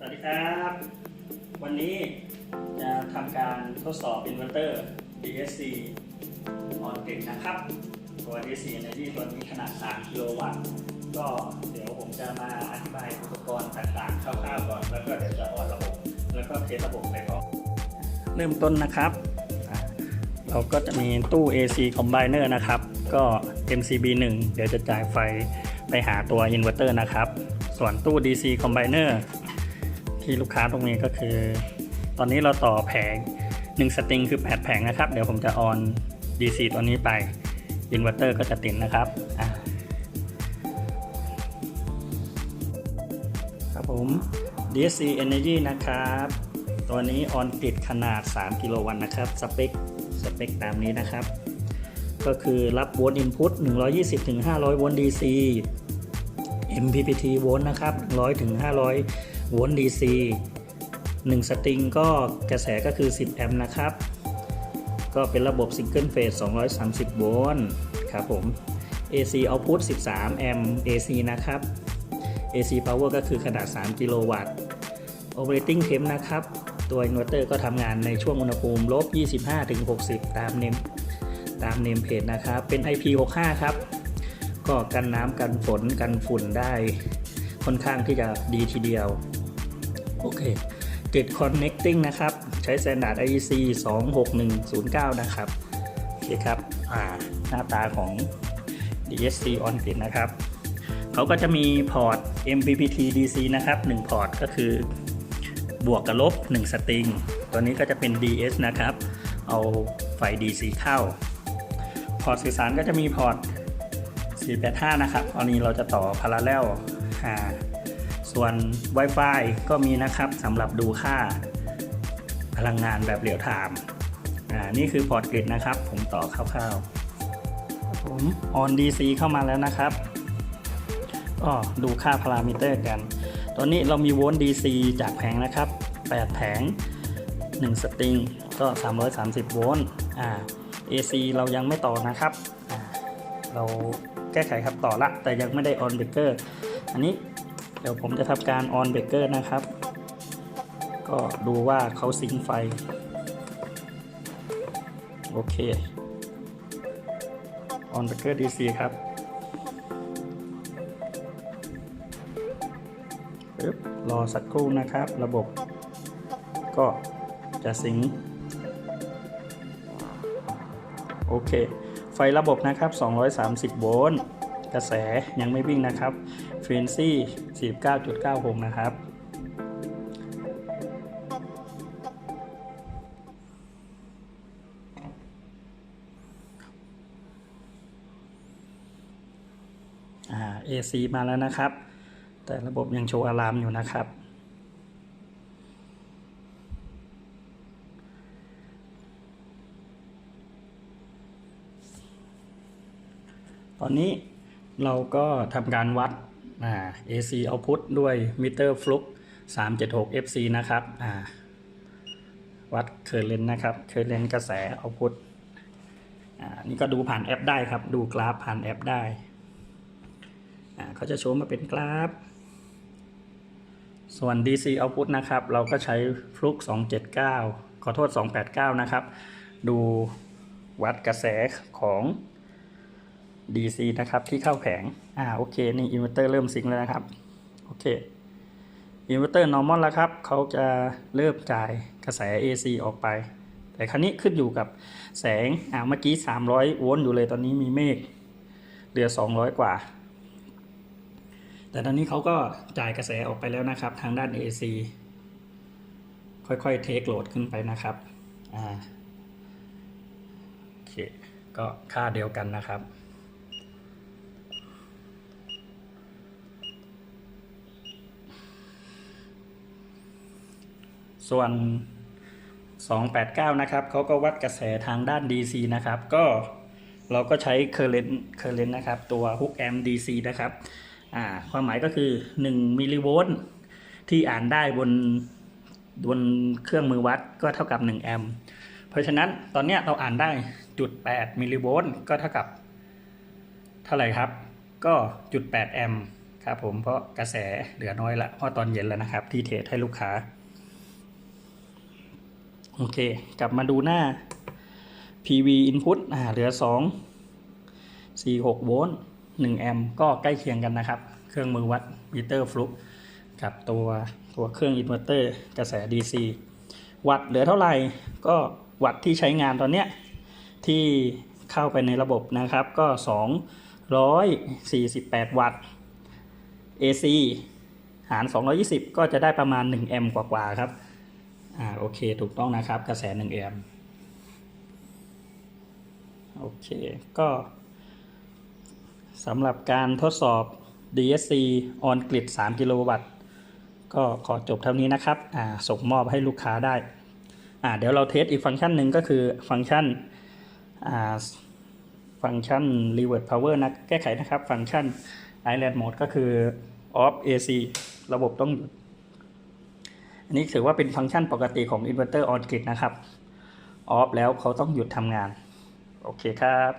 สวัสดีครับ วันนี้จะทำการทดสอบอินเวอร์เตอร์ DSC ออนติดนะครับ ตัว DSC Energy ตัวนี้ขนาด 3 กิโลวัตต์ ก็เดี๋ยวผมจะมาอธิบายอุปกรณ์ต่างๆคร่าวๆก่อน แล้วก็เดี๋ยวจะออนระบบ แล้วก็เทสระบบไปพร้อมเริ่มต้นนะครับ เราก็จะมีตู้ AC Combiner นะครับ ก็ MCB 1 เดี๋ยวจะจ่ายไฟไปหาตัวอินเวอร์เตอร์นะครับ ส่วนตู้ DC Combiner ที่ลูกค้าตรงนี้ก็คือ ตอนนี้เราต่อแผง 1 สตริงคือ 8 แผงนะครับ เดี๋ยวผมจะออน DC ตัวนี้ไปอินเวอร์เตอร์ก็จะติดนะครับครับผม DSC Energy นะครับ ตัวนี้ออนติดขนาด 3 กิโลวัตต์นะครับ สเปค สเปคตามนี้นะครับ ก็คือรับโวลต์อินพุต120-500 โวลต์ DC MPPT โวลต์นะครับ100ถึง500 โวลต์ DC 1 สตริงก็กระแสก็คือ 10 แอมป์นะครับ ก็เป็นระบบซิงเกิลเฟส 230 โวลต์ครับผม AC output 13 แอมป์ AC นะครับ AC power ก็คือขนาด 3 กิโลวัตต์ operating temp นะครับ ตัวอินเวอร์เตอร์ก็ทำงานในช่วงอุณหภูมิลบ 25-60 ตามเนมตามเนมเพจนะครับ เป็น IP65 ครับ ก็กันน้ำกันฝนกันฝุ่นได้ค่อนข้างที่จะดีทีเดียว โอเคติด connecting นะครับ ใช้ standard IEC 26109 นะครับ โอเคครับอ่าหน้าตาของ DSC on grid นะครับ เขาก็จะมีพอร์ต MPPT DC นะครับ 1 พอร์ตก็คือบวกกับลบ 1 สตริง ตัวนี้ก็จะเป็น DS นะครับ เอาไฟ DC เข้า พอร์ตสื่อสารก็จะมีพอร์ต 485 นะครับตอนนี้เราจะต่อ parallel อ่า ส่วน Wi-Fi ก็มีนะครับสำหรับดูค่าพลังงานแบบเรียลไทม์อ่านี่คือพอร์ตกริดนะครับ ผมต่อคร่าวๆ ผม on DC เข้ามาแล้วนะครับก็ดูค่าพารามิเตอร์กัน ตอนนี้เรามีโวลต์ DC จากแผงนะครับ 8 แผง 1 สตริง ก็ 330 โวลต์อ่า AC เรายังไม่ต่อนะครับ เราแก้ไขครับต่อละ แต่ยังไม่ได้ on breaker อันนี้ เดี๋ยวผมจะทำการ on breaker นะครับ ก็ดูว่าเขาซิงไฟ โอเค on breaker DC ครับปึ๊บรอสักครู่นะครับ ระบบก็จะสิงโอเค ไฟระบบนะครับ 230 โวลต์ กระแสยังไม่วิ่งนะครับฟรีนซี่49.96 นะครับอ่า AC มาแล้วนะครับ แต่ระบบยังโชว์อะลามอยู่นะครับตอนนี้ เราก็ทำการวัดอ่า AC output ด้วยมิเตอร์ฟลุก376 FC นะครับอ่าวัดเคอร์เรนนะครับเคอร์เรนกระแส output อ่านี่ก็ดูผ่านแอปได้ครับ ดูกราฟผ่านแอปได้อ่าเขาจะโชว์มาเป็นกราฟ ส่วน DC output นะครับ เราก็ใช้ฟลุก279 ขอโทษ 289 นะครับ ดูวัดกระแสของ DC นะครับที่เข้าแผง อ่าโอเค นี่อินเวอร์เตอร์เริ่มซิงค์แล้วนะครับ โอเคอินเวอร์เตอร์ normal แล้วครับ เขาจะเริ่มจ่ายกระแส AC ออกไป แต่ครั้นี้ขึ้นอยู่กับแสง อ่าเมื่อกี้ 300 โวลต์อยู่เลยตอนนี้มีเมฆเหลือ 200 กว่า แต่ตอนนี้เขาก็จ่ายกระแสออกไปแล้วนะครับ ทางด้าน AC ค่อยๆเทคโหลดขึ้นไปนะครับ อ่า โอเค ก็ค่าเดียวกันนะครับ ส่วน 289 นะครับเขาก็วัดกระแสทางด้าน DC นะครับ ก็เราก็ใช้ current current นะครับ ตัว hook amp DC นะครับความหมายก็คือ 1 มิลลิโวลต์ที่อ่านได้บนบนเครื่องมือวัดก็เท่ากับ 1 แอมป์เพราะฉะนั้นตอนนี้เราอ่านได้จุด8มิลลิโวลต์ก็เท่ากับ เท่าไหร่ครับ ก็จุด8แอมป์ครับครับผมเพราะกระแสเหลือน้อยละเพราะตอนเย็นแล้วนะครับ ที่เทรดให้ลูกค้า โอเค กลับมาดูหน้า PV input อ่าเหลือ 2 46 โวลต์ 1 แอมป์ ก็ใกล้เคียงกันนะครับ เครื่องมือวัดมิเตอร์ฟลุกกับตัวตัวเครื่องอินเวอร์เตอร์กระแส DC วัตต์เหลือเท่าไหร่ ก็วัตต์ที่ใช้งานตอนเนี้ยที่เข้าไปในระบบนะครับ ก็ 248 วัตต์ AC หาร 220 ก็จะได้ประมาณ 1 แอมป์กว่าๆครับ อ่าโอเคถูกต้องนะครับกระแส1แอมป์โอเคก็สำหรับการทดสอบ DSC on grid 3 กิโลวัตต์ ก็ขอจบเท่านี้นะครับอ่าส่งมอบให้ลูกค้าได้อ่าเดี๋ยวเราเทสอีกฟังก์ชันหนึ่งก็คือฟังก์ชันอ่าฟังก์ชัน revert power นะแก้ไขนะครับ ฟังก์ชัน island mode ก็คือ off AC ระบบต้องหยุด อันนี้ถือว่าเป็นฟังก์ชันปกติของ inverter on grid นะครับ ออฟแล้วเขาต้องหยุดทำงาน โอเคครับ